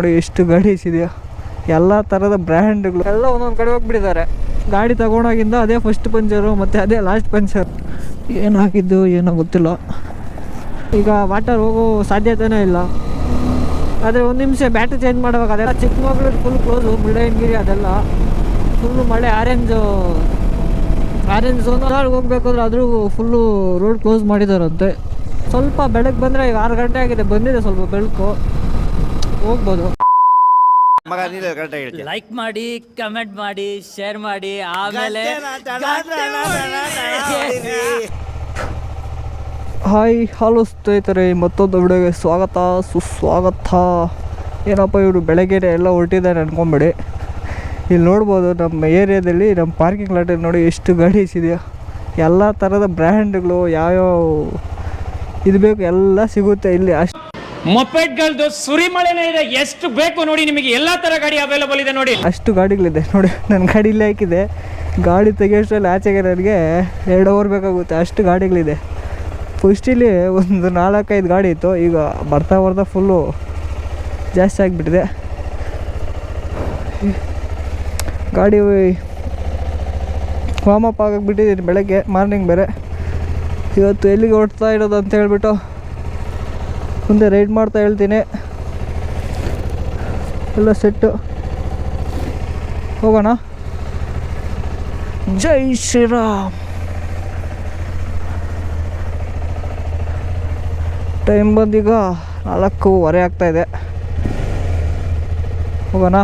ನೋಡಿ ಎಷ್ಟು ಗಾಡಿ ಇದೆಯಾ ಎಲ್ಲ ಥರದ ಬ್ರ್ಯಾಂಡ್ಗಳು. ಎಲ್ಲ ಒಂದೊಂದು ಕಡೆ ಹೋಗ್ಬಿಟ್ಟಿದ್ದಾರೆ. ಗಾಡಿ ತಗೊಂಡಾಗಿಂದ ಅದೇ ಫಸ್ಟ್ ಪಂಚರು ಮತ್ತು ಅದೇ ಲಾಸ್ಟ್ ಪಂಚರ್ ಏನಾಗಿದ್ದು, ಏನೋ ಗೊತ್ತಿಲ್ಲ. ಈಗ ವಾಟರ್ ಹೋಗೋ ಸಾಧ್ಯತೆನೇ ಇಲ್ಲ. ಆದರೆ ಒಂದು ನಿಮಿಷ ಬ್ಯಾಟ್ರಿ ಚೇಂಜ್ ಮಾಡುವಾಗ ಅದೆಲ್ಲ ಚಿಕ್ಕಮಗಳೂರು ಫುಲ್ ಕ್ಲೋಸು ಮುಳ್ಳಯ್ಯನಗಿರಿ ಅದೆಲ್ಲ. ಫುಲ್ಲು ಮಳೆ ಆರೆಂಜು ಆರೆಂಜ್ ಝೋನ್ ಹೋಗ್ಬೇಕಾದ್ರೆ ಅದ್ರೂ ಫುಲ್ಲು ರೋಡ್ ಕ್ಲೋಸ್ ಮಾಡಿದಾರಂತೆ. ಸ್ವಲ್ಪ ಬೆಳಗ್ಗೆ ಬಂದರೆ ಈಗ ಆರು ಗಂಟೆ ಆಗಿದೆ, ಬಂದಿದೆ ಸ್ವಲ್ಪ ಬೆಳಕು. ಹೋಗ್ಬೋದು. ಮಗ ನೀನು ಕರೆಕ್ಟಾಗಿ ಹೇಳ್ತೀಯ. ಲೈಕ್ ಮಾಡಿ ಕಮೆಂಟ್ ಮಾಡಿ ಶೇರ್ ಮಾಡಿ ಆಮೇಲೆ ಹಾಯ್ ಹಲೋ ಸ್ನೇಹಿತರೆ ಮತ್ತೊಂದು ವಿಡಿಯೋಗೆ ಸ್ವಾಗತ ಸುಸ್ವಾಗತ. ಏನಪ್ಪ ಇವರು ಬೆಳಗ್ಗೆ ಎಲ್ಲ ಹೊರಟಿದ್ದಾರೆ ಅನ್ಕೊಂಬಿಡಿ. ಇಲ್ಲಿ ನೋಡ್ಬೋದು ನಮ್ಮ ಏರಿಯಾದಲ್ಲಿ ನಮ್ಮ ಪಾರ್ಕಿಂಗ್ ಲಾಟಲ್ಲಿ ನೋಡಿ ಎಷ್ಟು ಗಾಡಿ ಇದೆಯಾ ಎಲ್ಲ ಥರದ ಬ್ರ್ಯಾಂಡ್ಗಳು ಯಾವ್ಯಾವ ಇದು ಬೇಕು ಎಲ್ಲ ಸಿಗುತ್ತೆ ಇಲ್ಲಿ ಅಷ್ಟು ಮೊಪೆಡ್ಗಳದ್ದು ಸುರಿಮಳೆನೇ ಇದೆ. ಎಷ್ಟು ಬೇಕು ನೋಡಿ ನಿಮಗೆ ಎಲ್ಲಾ ತರ ಗಾಡಿ ಅವೈಲಬಲ್ ಇದೆ ನೋಡಿ. ಅಷ್ಟು ಗಾಡಿಗಳಿದೆ. ನೋಡಿ ನನ್ನ ಗಾಡಿ ಇಲ್ಲೇ ಹಾಕಿದೆ. ಗಾಡಿ ತೆಗೆಯೋಷ್ಟರಲ್ಲಿ ಆಚೆಗೆ ನನಗೆ ಎರಡು ಓವರ್ ಬೇಕಾಗುತ್ತೆ. ಅಷ್ಟು ಗಾಡಿಗಳಿದೆ. ಫಸ್ಟಿಲಿ ಒಂದು ನಾಲ್ಕೈದು ಗಾಡಿ ಇತ್ತು. ಈಗ ಬರ್ತಾ ಬರ್ತಾ ಫುಲ್ಲು ಜಾಸ್ತಿ ಆಗಿಬಿಟ್ಟಿದೆ. ಗಾಡಿ ವಾಮಪ್ ಆಗಿಬಿಟ್ಟಿದ್ದೀನಿ ಬೆಳಗ್ಗೆ. ಮಾರ್ನಿಂಗ್ ಬೇರೆ. ಇವತ್ತು ಎಲ್ಲಿಗೆ ಓಡ್ತಾ ಇರೋದು ಅಂತ ಹೇಳ್ಬಿಟ್ಟು ಮುಂದೆ ರೈಡ್ ಮಾಡ್ತಾ ಹೇಳ್ತೀನಿ. ಎಲ್ಲ ಸೆಟ್ಟು. ಹೋಗೋಣ. ಜೈ ಶ್ರೀರಾಮ್. ಟೈಮ್ ಬಂದೀಗ ನಾಲ್ಕೂವರೆ ಆಗ್ತಾ ಇದೆ. ಹೋಗೋಣ.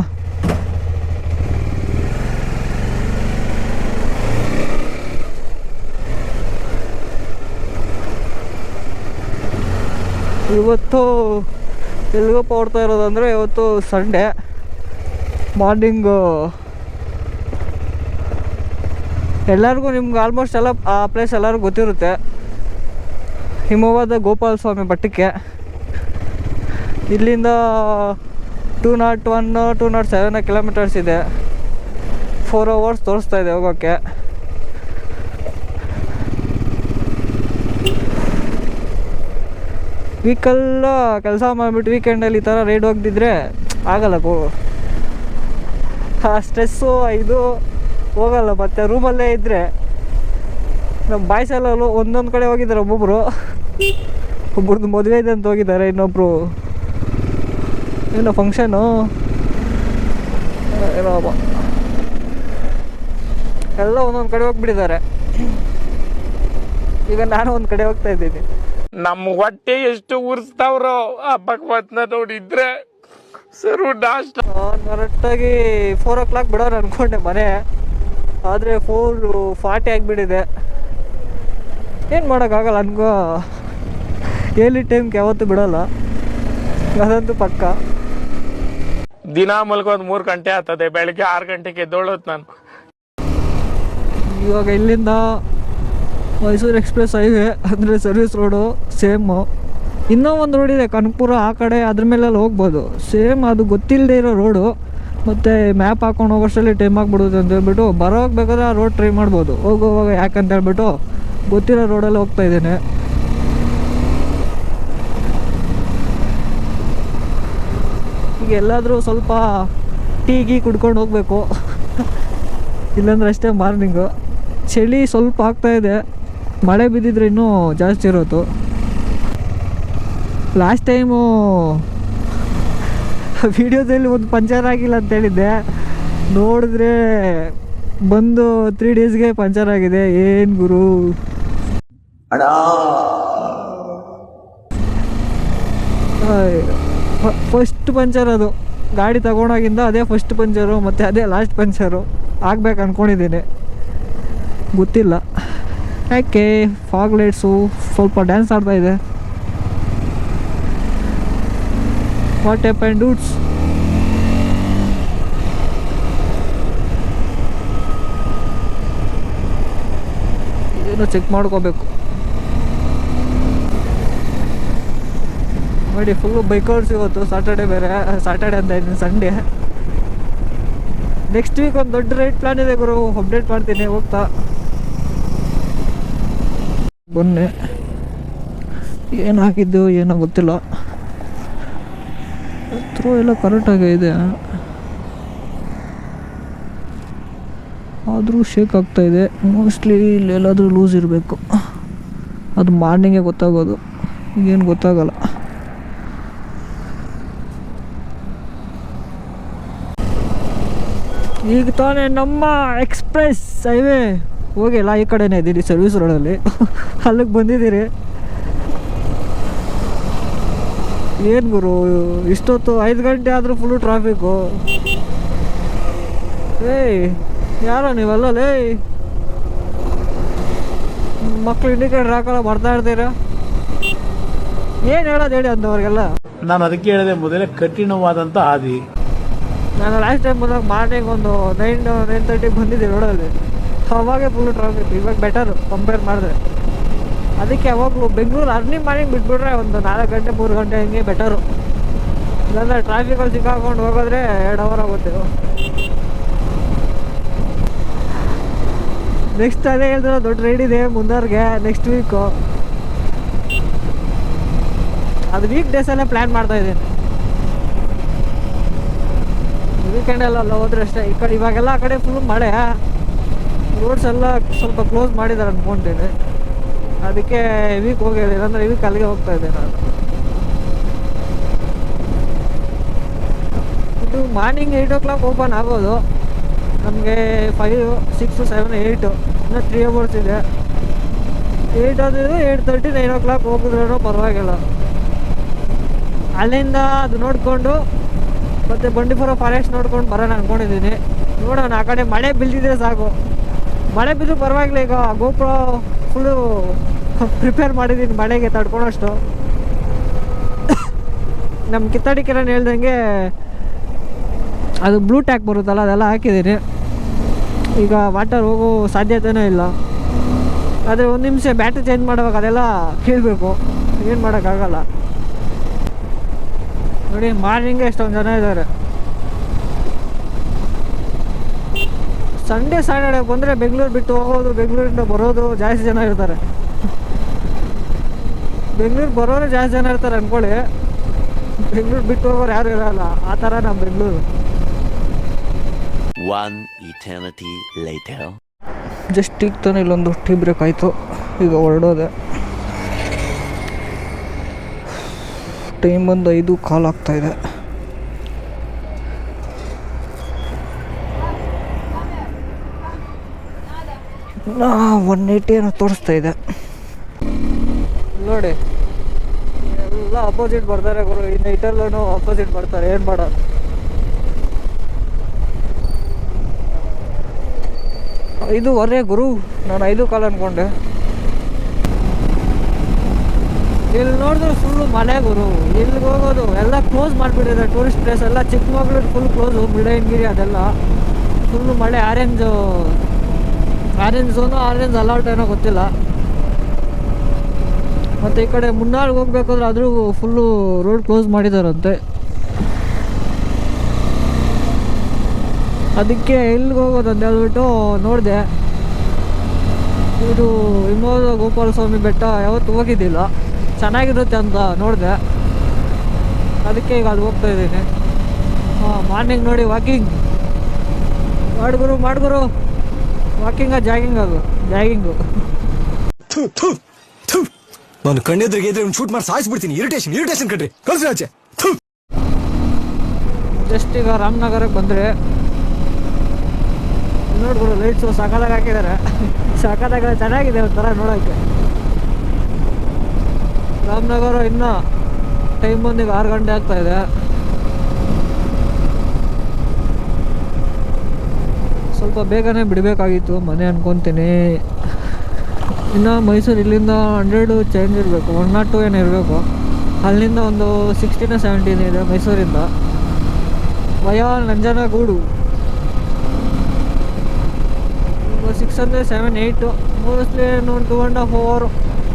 ಇವತ್ತು ಎಲ್ಗೋಪ್ಪ ಹೊಡ್ತಾ ಇರೋದಂದರೆ ಇವತ್ತು ಸಂಡೇ ಮಾರ್ನಿಂಗು ಎಲ್ಲರಿಗೂ ನಿಮ್ಗೆ ಆಲ್ಮೋಸ್ಟ್ ಎಲ್ಲ, ಆ ಪ್ಲೇಸ್ ಎಲ್ಲರಿಗೂ ಗೊತ್ತಿರುತ್ತೆ. ಹಿಮವಾದ ಗೋಪಾಲ ಸ್ವಾಮಿ ಬೆಟ್ಟಕ್ಕೆ. ಇಲ್ಲಿಂದ two nought one two nought seven kilometres ಇದೆ. ಫೋರ್ ಅವರ್ಸ್ ತೋರಿಸ್ತಾ ಇದೆ ಹೋಗೋಕ್ಕೆ. ವೀಕಲ್ಲ ಕೆಲಸ ಮಾಡಿಬಿಟ್ಟು ವೀಕೆಂಡಲ್ಲಿ ಈ ಥರ ರೈಡ್ ಹೋಗ್ದಿದ್ರೆ ಆಗಲ್ಲ ಗೋ ಆ ಸ್ಟ್ರೆಸ್ಸು ಇದು ಹೋಗಲ್ಲ ಮತ್ತೆ ರೂಮಲ್ಲೇ ಇದ್ದರೆ ನಮ್ಮ ಬಾಯ್ಸಲ್ಲೂ ಒಂದೊಂದು ಕಡೆ ಹೋಗಿದ್ದಾರೆ ಒಬ್ಬೊಬ್ಬರು ಒಬ್ಬರದ್ದು ಮದುವೆ ಇದೆ ಅಂತ ಹೋಗಿದ್ದಾರೆ ಇನ್ನೊಬ್ಬರು ಏನೋ ಫಂಕ್ಷನು ಏನೋ. ಎಲ್ಲ ಒಂದೊಂದು ಕಡೆ ಹೋಗ್ಬಿಟ್ಟಿದ್ದಾರೆ. ಈಗ ನಾನು ಒಂದು ಕಡೆ ಹೋಗ್ತಾ ಇದ್ದೀನಿ. ನಮ್ಮ ಹೊಟ್ಟೆ ಎಷ್ಟು ಉರ್ಸ್ತಾವ್ರೋ ಆ ಭಗವತ್ನ ನೋಡಿದ್ರೆ ಸರ್ ಡಾಸ್ಟ್ ಕರೆಕ್ಟಾಗಿ ಫೋರ್ ಓ ಕ್ಲಾಕ್ ಬಿಡೋರು ಅನ್ಕೊಂಡೆ ಮನೆ. ಆದರೆ ಫೋರ್ ಫಾರ್ಟಿ ಆಗಿಬಿಟ್ಟಿದೆ. ಏನು ಮಾಡೋಕ್ಕಾಗಲ್ಲ ಅನ್ಕೋ. ಏಲಿ ಟೈಮ್ಗೆ ಯಾವತ್ತೂ ಬಿಡೋಲ್ಲ. ಅದಂತೂ ಪಕ್ಕ. ದಿನ ಮಲ್ಕೊಂದು ಮೂರು ಗಂಟೆ ಆಗ್ತದೆ ಬೆಳಿಗ್ಗೆ ಆರು ಗಂಟೆಗೆ ಎದ್ದೋಳೋದ್ ನಾನು. ಇವಾಗ ಇಲ್ಲಿಂದ ಮೈಸೂರು ಎಕ್ಸ್ಪ್ರೆಸ್ ಹೈವೇ ಅಂದರೆ ಸರ್ವಿಸ್ ರೋಡು, ಸೇಮು. ಇನ್ನೂ ಒಂದು ರೋಡ್ ಇದೆ, ಕನಕಪುರ ಆ ಕಡೆ, ಅದ್ರ ಮೇಲೆಲ್ಲ ಹೋಗ್ಬೋದು. ಸೇಮ್ ಅದು ಗೊತ್ತಿಲ್ಲದೆ ಇರೋ ರೋಡು. ಮತ್ತು ಮ್ಯಾಪ್ ಹಾಕೊಂಡು ಹೋಗೋಷ್ಟರಲ್ಲಿ ಟೈಮ್ ಆಗಿಬಿಡುತ್ತೆ ಅಂತ ಹೇಳ್ಬಿಟ್ಟು, ಬರೋವಾಗ ಬೇಕಾದ್ರೆ ಆ ರೋಡ್ ಟ್ರೈ ಮಾಡ್ಬೋದು. ಹೋಗುವಾಗ ಯಾಕಂತ ಹೇಳ್ಬಿಟ್ಟು, ಗೊತ್ತಿರೋ ರೋಡಲ್ಲಿ ಹೋಗ್ತಾ ಇದ್ದೇನೆ. ಈಗ ಎಲ್ಲಾದರೂ ಸ್ವಲ್ಪ ಟೀ, ಗೀ ಕುಡ್ಕೊಂಡು ಹೋಗಬೇಕು. ಇಲ್ಲಾಂದ್ರೆ ಅಷ್ಟೇ ಮಾರ್ನಿಂಗು. ಚಳಿ ಸ್ವಲ್ಪ ಆಗ್ತಾ ಇದೆ. ಮಳೆ ಬಿದ್ದಿದ್ರೆ ಇನ್ನೂ ಜಾಸ್ತಿ ಇರೋದು. ಲಾಸ್ಟ್ ಟೈಮು ವಿಡಿಯೋದಲ್ಲಿ ಒಂದು ಪಂಚರ್ ಆಗಿಲ್ಲ ಅಂತ ಹೇಳಿದ್ದೆ. ನೋಡಿದ್ರೆ ಬಂದು ತ್ರೀ ಡೇಸ್ಗೆ ಪಂಚರ್ ಆಗಿದೆ. ಏನು ಗುರು? ಫಸ್ಟ್ ಪಂಚರ್ ಅದು. ಗಾಡಿ ತಗೊಂಡಾಗಿಂದ ಅದೇ ಫಸ್ಟ್ ಪಂಚರು ಮತ್ತು ಅದೇ ಲಾಸ್ಟ್ ಪಂಚರು. ಆಗ್ಬೇಕು ಅಂದ್ಕೊಂಡಿದ್ದೀನಿ ಗೊತ್ತಿಲ್ಲ. ಯಾಕೆ ಫಾಗ್ ಲೈಟ್ಸು ಸ್ವಲ್ಪ ಡ್ಯಾನ್ಸ್ ಆಡ್ತಾ ಇದೆ. ವಾಟ್ ಎಪ್ ಆ್ಯಂಡ್ ಡೂಟ್ಸ್ ಏನೋ ಚೆಕ್ ಮಾಡ್ಕೋಬೇಕು. ನೋಡಿ ಫುಲ್ಲು ಬೈಕರ್ಸ್ ಇವತ್ತು ಸಾಟರ್ಡೆ ಬೇರೆ ಸಾಟರ್ಡೆ ಅಂತ ಇದ್ದೀನಿ ಸಂಡೇ ನೆಕ್ಸ್ಟ್ ವೀಕ್ ಒಂದು ದೊಡ್ಡ ರೈಟ್ ಪ್ಲಾನ್ ಇದೆ ಗುರು. ಅಪ್ಡೇಟ್ ಮಾಡ್ತೀನಿ, ಹೋಗ್ತಾ. ಬನ್ನಿ. ಏನು ಹಾಕಿದ್ದು ಏನೋ ಗೊತ್ತಿಲ್ಲ. ಥ್ರೋ ಎಲ್ಲ ಕರೆಕ್ಟಾಗಿ ಇದೆ. ಆದರೂ ಶೇಕ್ ಆಗ್ತಾ ಇದೆ. ಮೋಸ್ಟ್ಲಿ ಇಲ್ಲೆಲ್ಲಾದರೂ ಲೂಸ್ ಇರಬೇಕು. ಅದು ಮಾರ್ನಿಂಗೇ ಗೊತ್ತಾಗೋದು. ಈಗೇನು ಗೊತ್ತಾಗಲ್ಲ. ಈಗ ತಾನೇ ನಮ್ಮ ಎಕ್ಸ್ಪ್ರೆಸ್ ಹೈವೇ ಹೋಗಿಲ್ಲ, ಈ ಕಡೆನೇ ಇದ್ದೀರಿ ಸರ್ವಿಸ್ ರೋಡಲ್ಲಿ ಅಲ್ಲಿಗೆ ಬಂದಿದ್ದೀರಿ. ಏನು ಗುರು ಇಷ್ಟೊತ್ತು ಐದು ಗಂಟೆ ಆದರೂ ಫುಲ್ಲು ಟ್ರಾಫಿಕ್ಕು ಏಯ್ ಯಾರೋ ನೀವೆಲ್ಲ ಲೇ ಮಕ್ಳು ಇಂಡಿಕೇಟರ್ ಹಾಕಲ್ಲ ಬರ್ತಾ ಇರ್ತೀರಾ? ಏನು ಹೇಳೋದು ಹೇಳಿ ಅಂದವ್ರಿಗೆಲ್ಲ? ನಾನು ಅದಕ್ಕೆ ಹೇಳಿದೆ ಮೊದಲೇ ಕಠಿಣವಾದಂಥ ಹಾದಿ. ನಾನು ಲಾಸ್ಟ್ ಟೈಮ್ ಬಂದಾಗ ಮಾರ್ನಿಂಗ್ ಒಂದು ನೈನ್ ನೈನ್ ತರ್ಟಿಗೆ ಬಂದಿದ್ದೆ ನೋಡೋದು ಅವಾಗೆ ಫುಲ್ ಟ್ರಾಫಿಕ್ ಇವಾಗ ಬೆಟರ್ ಕಂಪೇರ್ ಮಾಡಿದ್ರೆ. ಅದಕ್ಕೆ ಯಾವಾಗಲೂ ಬೆಂಗಳೂರು ಅರ್ನಿಂಗ್ ಮಾರ್ನಿಂಗ್ ಬಿಟ್ಬಿಟ್ರೆ ಒಂದು ನಾಲ್ಕು ಗಂಟೆ, ಮೂರು ಗಂಟೆ ಹಿಂಗೆ ಬೆಟರು. ಇಲ್ಲಾಂದ್ರೆ ಟ್ರಾಫಿಕಲ್ಲಿ ಸಿಕ್ಕಾಕೊಂಡು ಹೋಗೋದ್ರೆ ಎರಡು ಅವರ್ ಆಗುತ್ತೆ. ನೆಕ್ಸ್ಟ್ ಅದೇ ಹೇಳಿದ್ರೆ, ದೊಡ್ಡ ರೈಡ್ ಇದೆ ಮುಂದವ್ರಿಗೆ ನೆಕ್ಸ್ಟ್ ವೀಕು ಅದು ವೀಕ್ ಡೇಸಲ್ಲೇ ಪ್ಲ್ಯಾನ್ ಮಾಡ್ತಾ ಇದ್ದೀನಿ. ವೀಕೆಂಡಲ್ಲೆಲ್ಲ ಹೋದ್ರೆ ಅಷ್ಟೇ. ಈ ಕಡೆ ಇವಾಗೆಲ್ಲ ಆ ಕಡೆ ಫುಲ್ ಮಳೆ. ರೋಡ್ಸ್ ಎಲ್ಲ ಸ್ವಲ್ಪ ಕ್ಲೋಸ್ ಮಾಡಿದ್ದಾರೆ ಅನ್ಕೊಂತೀನಿ ಅದಕ್ಕೆ ವೀಕ್ ಹೋಗಿದೆ ಇಲ್ಲಾಂದ್ರೆ ವೀಕ್ ಅಲ್ಲಿಗೆ ಹೋಗ್ತಾ ಇದ್ದೆ ನಾನು. ಇದು morning eight o'clock open ಆಗೋದು ನಮಗೆ ಫೈವ್ ಸಿಕ್ಸ್ ಸೆವೆನ್ ಏಯ್ಟು ಇನ್ನೂ ತ್ರೀ ಅವರ್ಸ್ ಇದೆ. ಏಯ್ಟ್ ಆದ್ರೆ eight thirty nine o'clock ಹೋಗಿದ್ರೂ ಪರವಾಗಿಲ್ಲ. ಅಲ್ಲಿಂದ ಅದು ನೋಡಿಕೊಂಡು ಮತ್ತು ಬಂಡೀಪುರ ಫಾರೆಸ್ಟ್ ನೋಡ್ಕೊಂಡು ಬರೋಣ ಅಂದ್ಕೊಂಡಿದ್ದೀನಿ ನೋಡೋಣ, ಆ ಕಡೆ ಮಳೆ ಬಿಲ್ದಿದ್ರೆ ಸಾಕು. ಮಳೆ ಬಿದ್ದು ಪರವಾಗಿಲ್ಲ, ಈಗ ಗೋಪುರ ಫುಲ್ಲು ಪ್ರಿಪೇರ್ ಮಾಡಿದ್ದೀನಿ ಮಳೆಗೆ ತಡ್ಕೊಳೋಷ್ಟು. ನಮ್ಮ ಕಿತ್ತಾಡಿ ಕಿರಣ್ ಹೇಳ್ದಂಗೆ ಅದು ಬ್ಲೂ ಟ್ಯಾಕ್ ಬರುತ್ತಲ್ಲ, ಅದೆಲ್ಲ ಹಾಕಿದ್ದೀನಿ. ಈಗ ವಾಟರ್ ಹೋಗೋ ಸಾಧ್ಯತೆನೇ ಇಲ್ಲ. ಆದರೆ ಒಂದು ನಿಮಿಷ ಬ್ಯಾಟ್ರಿ ಚೇಂಜ್ ಮಾಡುವಾಗ ಅದೆಲ್ಲ ಕೇಳಬೇಕು. ಏನು ಮಾಡೋಕ್ಕಾಗಲ್ಲ. ನೋಡಿ, ಮಾರ್ನಿಂಗೇ ಎಷ್ಟೊಂದು ಜನ ಇದ್ದಾರೆ. ಸಂಡೇ ಸ್ಯಾಟರ್ಡೇ ಬಂದರೆ ಬೆಂಗಳೂರು ಬಿಟ್ಟು ಹೋಗೋದು, ಬೆಂಗಳೂರಿಂದ ಬರೋದು ಜಾಸ್ತಿ ಜನ ಇರ್ತಾರೆ. ಬೆಂಗಳೂರು ಬರೋರು ಜಾಸ್ತಿ ಜನ ಇರ್ತಾರೆ ಅಂದ್ಕೊಳ್ಳಿ ಬೆಂಗಳೂರು ಬಿಟ್ಟು ಹೋಗೋರು ಯಾರು ಇರಲ್ಲ. ಆ ಥರ ನಮ್ಮ Bengaluru. One eternity later. Just ಈಗ ತಾನೇ ಇಲ್ಲೊಂದು ಟೀ ಬ್ರೇಕ್ ಆಯಿತು. ಈಗ ಹೊರಡೋದೆ. ಟೈಮ್ ಬಂದು ಐದು ಕಾಲ್ ಆಗ್ತಾ ಇದೆ. ಒನ್ ಏಯ್ಟಿ ಏನೋ ತೋರಿಸ್ತಾ ಇದೆ. ನೋಡಿ. ಎಲ್ಲ ಅಪೋಸಿಟ್ ಬರ್ತಾರೆ ಗುರು. ಇನ್ನು ಇಟಲ್ಲೂ ಅಪೋಸಿಟ್ ಬರ್ತಾರೆ. ಏನು ಮಾಡೋದು? ಐದೂವರೆ ಗುರು. ನಾನು ಐದು ಕಾಲ ಅನ್ಕೊಂಡೆ. ಇಲ್ಲಿ ನೋಡಿದ್ರೆ ಫುಲ್ಲು ಮನೆ ಗುರು. ಇಲ್ಲಿಗೆ ಹೋಗೋದು ಎಲ್ಲ ಕ್ಲೋಸ್ ಮಾಡಿಬಿಟ್ಟಿದೆ. ಟೂರಿಸ್ಟ್ ಪ್ಲೇಸ್ ಎಲ್ಲ ಚಿಕ್ಕಮಗಳೂರು ಫುಲ್ ಕ್ಲೋಸು ಮುಳ್ಳಯ್ಯನಗಿರಿ ಅದೆಲ್ಲ. ಫುಲ್ಲು ಮಳೆ orange orange zone orange alert ಏನೋ ಗೊತ್ತಿಲ್ಲ. ಮತ್ತು ಈ ಕಡೆ ಮುನ್ನಾಳ್ಗೆ ಹೋಗ್ಬೇಕಾದ್ರೆ ಆದರೂ ಫುಲ್ಲು ರೋಡ್ ಕ್ಲೋಸ್ ಮಾಡಿದಾರಂತೆ. ಅದಕ್ಕೆ ಎಲ್ಲಿಗೆ ಹೋಗೋದು ಅಂತ ಹೇಳ್ಬಿಟ್ಟು ನೋಡಿದೆ. ಇದು ವಿಮೋದ ಗೋಪಾಲ ಸ್ವಾಮಿ ಬೆಟ್ಟ ಯಾವತ್ತು ಹೋಗಿದ್ದಿಲ್ಲ. ಚೆನ್ನಾಗಿರುತ್ತೆ ಅಂತ ನೋಡಿದೆ. ಅದಕ್ಕೆ ಈಗ ಅಲ್ಲಿ ಹೋಗ್ತಾ ಇದ್ದೀನಿ. ಹಾಂ ಮಾರ್ನಿಂಗ್ ನೋಡಿ ವಾಕಿಂಗ್ ಮಾಡ್ಗುರು ಮಾಡ್ಗುರು. ವಾಕಿಂಗ ಜಾಗಿಂಗ್ ಅದು. ಜಾಗಿಂಗು ನಾನು ಕಣ್ಣೆದ್ರಿಗೆ ಎದ್ರೆ ಶೂಟ್ ಮಾಡಿ ಸಾಯಿಸ್ಬಿಡ್ತೀನಿ. ಇರಿಟೇಷನ್ ಇರಿಟೇಷನ್ ಕಣ್ರಿ. ಕಳ್ಸಿ ಆಚೆ. ಜಸ್ಟ್ ಈಗ ರಾಮನಗರಕ್ಕೆ ಬಂದರೆ ನೋಡ್ಬೋದು ಲೈಟ್ಸು ಸಾಕಾದಾಗ ಹಾಕಿದ್ದಾರೆ ಸಕಾಲಾಗ ಚೆನ್ನಾಗಿದೆ ಒಂಥರ ನೋಡೋಕ್ಕೆ ರಾಮನಗರ ಇನ್ನು ಟೈಮ್ ಬಂದು ಈಗ ಆರು ಗಂಟೆ ಆಗ್ತಾ ಇದೆ. ಸ್ವಲ್ಪ ಬೇಗನೆ ಬಿಡಬೇಕಾಗಿತ್ತು, ಮನೆ ಅನ್ಕೊತೀನಿ. ಇನ್ನು ಮೈಸೂರು ಇಲ್ಲಿಂದ ಹಂಡ್ರೆಡು ಚೇಂಜ್ ಇರಬೇಕು. ಒನ್ ನಾಟ್ ಟು ಏನು ಇರಬೇಕು. ಅಲ್ಲಿಂದ ಒಂದು ಸಿಕ್ಸ್ಟೀನ ಸೆವೆಂಟೀನ್ ಇದೆ ಮೈಸೂರಿಂದ. ವಯಾ ನಂಜನಗೂಡು. ಸಿಕ್ಸ್ ಅಂದರೆ ಸೆವೆನ್ ಏಯ್ಟು ಮೋಸ್ಟ್ಲಿ ಒಂದು ಟೂ ಆ್ಯಂಡ್ ಹಾಫ್ ಅವರ್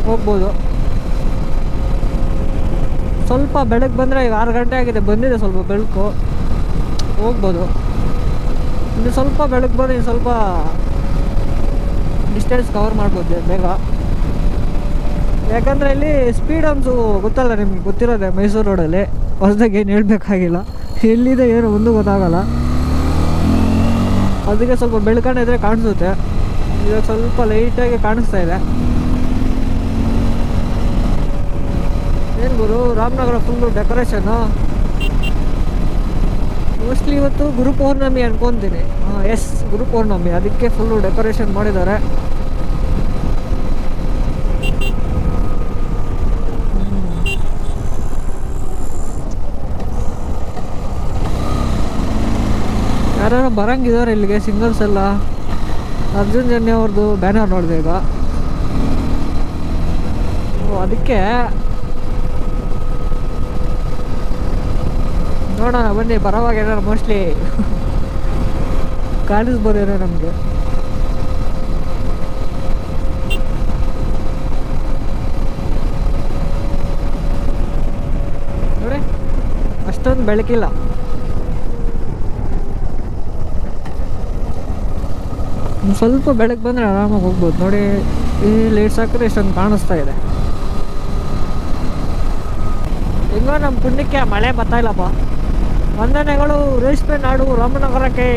ಹೋಗ್ಬೋದು. ಸ್ವಲ್ಪ ಬೆಳಗ್ಗೆ ಬಂದರೆ ಈಗ ಆರು ಗಂಟೆ ಆಗಿದೆ. ಬಂದಿದೆ ಸ್ವಲ್ಪ ಬೆಳಕು. ಹೋಗ್ಬೋದು. ಇನ್ನು ಸ್ವಲ್ಪ ಬೆಳಗ್ಗೆ ಬಂದು ಇನ್ನು ಸ್ವಲ್ಪ ಡಿಸ್ಟೆನ್ಸ್ ಕವರ್ ಮಾಡ್ಬೋದು ಬೇಗ. ಯಾಕಂದರೆ ಇಲ್ಲಿ ಸ್ಪೀಡ್ ಹಂಪ್ಸು ಗೊತ್ತಲ್ಲ ನಿಮ್ಗೆ, ಗೊತ್ತಿರೋದೆ ಮೈಸೂರು ರೋಡಲ್ಲಿ ಹೊಸದಾಗಿ ಏನು ಹೇಳಬೇಕಾಗಿಲ್ಲ. ಎಲ್ಲಿದೆ ಏನು ಒಂದು ಗೊತ್ತಾಗಲ್ಲ. ಅದಕ್ಕೆ ಸ್ವಲ್ಪ ಬೆಳ್ಕಂಡು ಇದ್ರೆ ಕಾಣಿಸುತ್ತೆ. ಇವಾಗ ಸ್ವಲ್ಪ ಲೈಟಾಗಿ ಕಾಣಿಸ್ತಾ ಇದೆ. ಏನು ಗುರು, ರಾಮನಗರ ಫುಲ್ಲು ಡೆಕೋರೇಷನ್ನು ಮೋಸ್ಟ್ಲಿ ಇವತ್ತು ಗುರು ಪೌರ್ಣಮಿ ಅನ್ಕೊಂತೀನಿ. ಎಸ್ ಗುರು ಪೌರ್ಣಮಿ. ಅದಕ್ಕೆ ಫುಲ್ಲು ಡೆಕೋರೇಷನ್ ಮಾಡಿದ್ದಾರೆ. ಯಾರು ಬರಂಗಿದ್ದಾರೆ ಇಲ್ಲಿಗೆ ಸಿಂಗಲ್ಸ್ ಎಲ್ಲ? ಅರ್ಜುನ್ ಜನ್ಯ ಅವ್ರದ್ದು ಬ್ಯಾನರ್ ನೋಡಿದೆ ಈಗ. ಅದಕ್ಕೆ ನೋಡೋಣ, ಬನ್ನಿ, ಬರೋವಾಗ ಏನಾರು ಮೋಸ್ಟ್ಲಿ ಕಾಣಿಸ್ಬೋದೇನೋ ನಮಗೆ. ನೋಡಿ ಅಷ್ಟೊಂದು ಬೆಳಕಿಲ್ಲ. ಸ್ವಲ್ಪ ಬೆಳಕು ಬಂದರೆ ಆರಾಮಾಗಿ ಹೋಗ್ಬೋದು. ನೋಡಿ, ಈ ಲೈಟ್ಸ್ ಹಾಕಿದ್ರೆ ಇಷ್ಟೊಂದು ಕಾಣಿಸ್ತಾ ಇದೆ. ಹೆಂಗೋ ನಮ್ಮ ಪುಣ್ಯಕ್ಕೆ ಮಳೆ ಬರ್ತಾ ಇಲ್ಲಪ್ಪ. ವಂದನೆಗಳು. ರೇಷ್ಮೆ ನಾಡು, ರಾಮನಗರಕ್ಕೆ.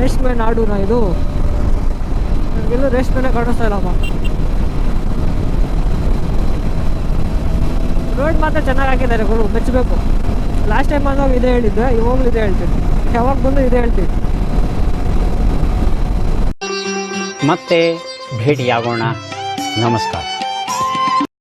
ರೇಷ್ಮೆ ನಾಡುನ ಇದು. ನನಗೆಲ್ಲೂ ರೇಷ್ಮೆನೇ ಕಾಣಿಸ್ತಾ ಇಲ್ಲಪ್ಪ ರೋಡ್ ಮಾತ್ರ ಚೆನ್ನಾಗಿ ಹಾಕಿದ್ದಾರೆ ಗುರು, ಮೆಚ್ಚಬೇಕು. ಲಾಸ್ಟ್ ಟೈಮ್ ಬಂದಾಗ ಇದೇ ಹೇಳಿದ್ದೆ, ಇವಾಗಲೂ ಇದೇ ಹೇಳ್ತೀನಿ. ಯಾವಾಗ ಬಂದು ಇದೇ ಹೇಳ್ತೀನಿ. ಮತ್ತೆ ಭೇಟಿಯಾಗೋಣ. ನಮಸ್ಕಾರ.